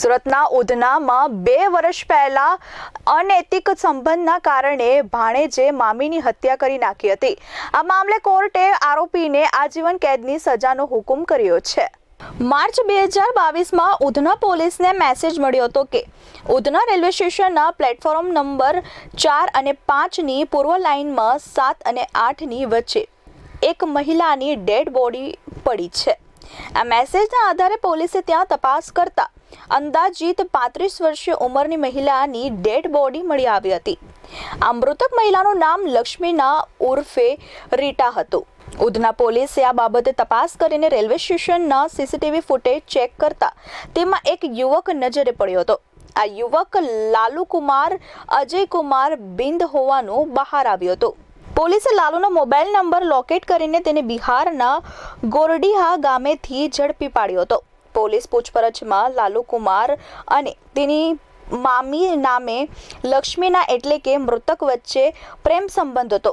સુરતના ઉધનામાં બે વર્ષ પહેલા અનૈતિક સંબંધના કારણે ભાણેજે મામીની હત્યા કરી નાખી હતી. આ મામલે કોર્ટે આરોપીને આજીવન કેદની સજાનો હુકમ કર્યો છે. માર્ચ બે હજાર બાવીસમાં ઉધના પોલીસને મેસેજ મળ્યો હતો કે, ઉધના રેલવે સ્ટેશનના પ્લેટફોર્મ નંબર ચાર અને પાંચની પૂર્વ લાઇનમાં સાત અને આઠની વચ્ચે એક મહિલાની ડેડ બોડી પડી છે. આ મેસેજના આધારે પોલીસે ત્યાં તપાસ કરતા અંદાજિત પાંત્રીસ વર્ષીય ઉંમરની મહિલાની ડેડ બોડી મળી આવી હતી. આ મૃતક મહિલાનું નામ લક્ષ્મીના ઉર્ફે રીટા હતું. ઉધના પોલીસે આ બાબતે તપાસ કરીને રેલવે સ્ટેશનના સીસીટીવી ફૂટેજ ચેક કરતા તેમાં એક યુવક નજરે પડ્યો હતો. આ યુવક લાલુકુમાર અજયકુમાર બિંદ હોવાનું બહાર આવ્યું હતું. પોલીસે લાલુનો મોબાઈલ નંબર લોકેટ કરીને તેને બિહારના ગોરડીહા ગામેથી ઝડપી પાડ્યો હતો. પોલીસ પૂછપરછમાં લાલુ કુમાર અને તેની મામી નામે લક્ષ્મીના એટલે કે મૃતક વચ્ચે પ્રેમ સંબંધ હતો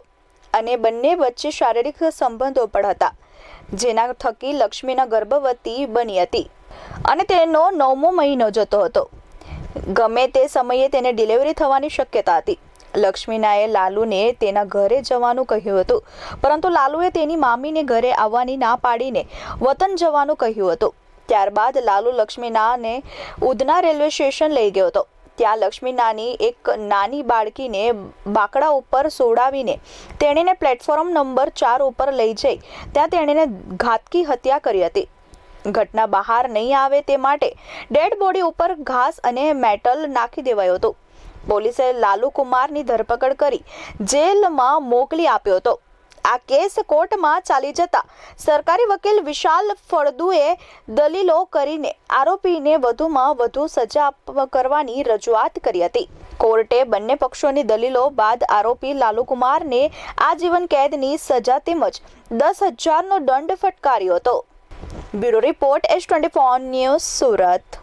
અને બંને વચ્ચે શારીરિક સંબંધો પણ હતા, જેના થકી લક્ષ્મીના ગર્ભવતી બની હતી અને તેનો નવમો મહિનો જતો હતો. ગમે તે સમયે તેને ડિલિવરી થવાની શક્યતા હતી. લક્ષ્મીનાએ લાલુને તેના ઘરે જવાનું કહ્યું હતું. પરંતુ લાલુએ તેની મામીને ઘરે આવવાની ના પાડીને વતન જવાનું કહ્યું હતું. ત્યારબાદ લાલુ લક્ષ્મીનાને ઉધના રેલવે સ્ટેશન લઈ ગયો હતો. ત્યાં લક્ષ્મીનાની એક નાની બાળકીને બાકડા ઉપર સોડાવીને તેણીને પ્લેટફોર્મ નંબર ચાર ઉપર લઈ જઈ, ત્યાં તેણીને ઘાતકી હત્યા કરી હતી. ઘટના બહાર નહીં આવે તે માટે ડેડ બોડી ઉપર ઘાસ અને મેટલ નાખી દેવાયું હતું. પોલીસે લાલુ કુમારની ધરપકડ કરી જેલમાં મોકલી આપ્યો હતો. આ કેસ કોર્ટમાં ચાલી જતા સરકારી વકીલ વિશાલ ફળદુએ દલીલો કરીને આરોપીને વધુમાં વધુ સજા કરવાની રજૂઆત કરી હતી. કોર્ટે બંને પક્ષોની દલીલો બાદ આરોપી લાલુકુમારને આજીવન કેદની સજા તેમજ દસ હજારનો દંડ ફટકાર્યો હતો. Bureau report S twenty news Surat.